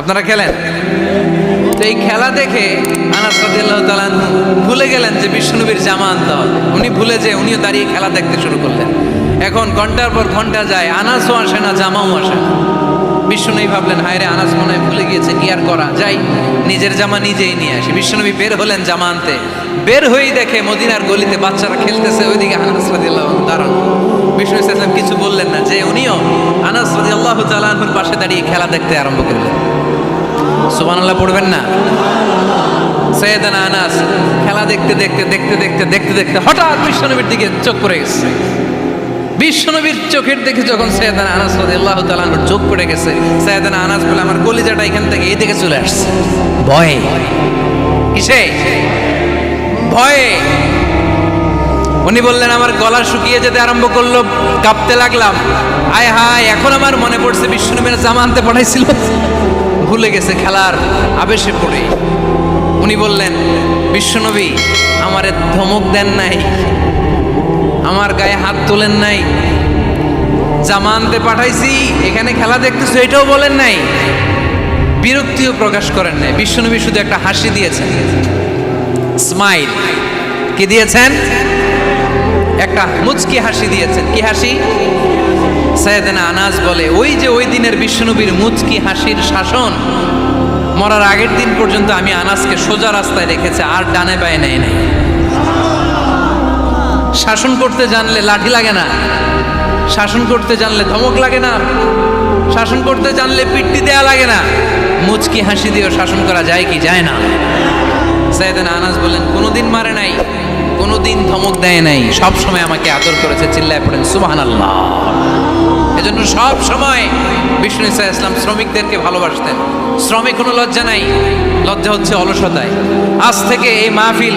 আপনারা খেলেন? তো এই খেলা দেখে আনাস ভুলে গেলেন যে বিষ্ণুনবীর জামা আনতে হবে উনি ভুলে যে উনিও দাঁড়িয়ে খেলা দেখতে শুরু করলেন। এখন ঘণ্টার পর ঘণ্টা যায়, আনাসও আসে না, জামাও আসে না। বিষ্ণুনবী ভাবলেন হায় রে আনাস মনে হয় ভুলে গিয়েছে, কি আর করা? যাই, নিজের জামা নিজেই নিয়ে আসি। বিষ্ণুনবী বের হলেন জামা আনতে বের হয়েই দেখে মদিনার গলিতে বাচ্চারা খেলতেছে, ওইদিকে আনাস রাদিয়াল্লাহু আনহু দাঁড়ান। বিষ্ণু ইসলাম কিছু বললেন না, যে উনিও আনাস রাদিয়াল্লাহু তাআলা পাশে দাঁড়িয়ে খেলা দেখতে আরম্ভ করলেন। সুবহানাল্লাহ পড়বেন না। সৈয়দানা আনাস, খেলা দেখতে দেখতে দেখতে দেখতে দেখতে দেখতে হঠাৎ বিশ্বনবীর দিকে চোখ পড়ে গেছে। বিশ্বনবীর চোখের দেখে যখন সৈয়দানা আনাস রাদিয়াল্লাহু তাআলার চোখ পড়ে গেছে, সৈয়দানা আনাস বলে, আমার কলিজাটা এখান থেকে এই দিকে চলে আসছে। ভয়ে। কিসে? ভয়ে। উনি বললেন, আমার গলা শুকিয়ে যেতে আরম্ভ করল, কাঁপতে লাগলাম। আয় হায়, এখন আমার মনে পড়ছে বিষ্ণুনবীর জামা আনতে পাঠাইছিল। ভুলে গেছে খেলার আবেশে পড়ে। উনি বললেন, বিশ্বনবী, আমারে ধমক দেন নাই, আমার গায়ে হাত তোলেন নাই জামানতে পাঠাইছি, এখানে খেলা দেখতেছো, এটাও বলেন নাই। বিরক্তিও প্রকাশ করেন নাই। বিশ্বনবী শুধু একটা হাসি দিয়েছেন। স্মাইল, কি দিয়েছেন? একটা মুচকি হাসি দিয়েছেন। কি হাসি? সৈয়দনা আনাস বলে, ওই যে ওই দিনের বিশ্বনবীর মুচকি হাসির শাসন, মরার আগের দিন পর্যন্ত আমি আনাসকে সোজা রাস্তায় রেখেছে, আর ডানে বায়ে নেয় নাই। শাসন করতে জানলে লাঠি লাগে না, শাসন করতে জানলে ধমক লাগে না, শাসন করতে জানলে পিট্টি দেয়া লাগে না, মুচকি হাসি দিয়েও শাসন করা যায় কি যায় না। সাইদান আনাস বলেন কোনোদিন মারে নাই, কোনোদিন ধমক দেয় নাই, সবসময় আমাকে আদর করেছে, চিল্লায় পড়েন সুবাহান আল্লাহ এজন্য সব সময় বিষ্ণু ইসা ইসলাম শ্রমিকদেরকে ভালোবাসতেন। শ্রমিক কোনো লজ্জা নাই। লজ্জা হচ্ছে অলসতায়। আজ থেকে এই মাহফিল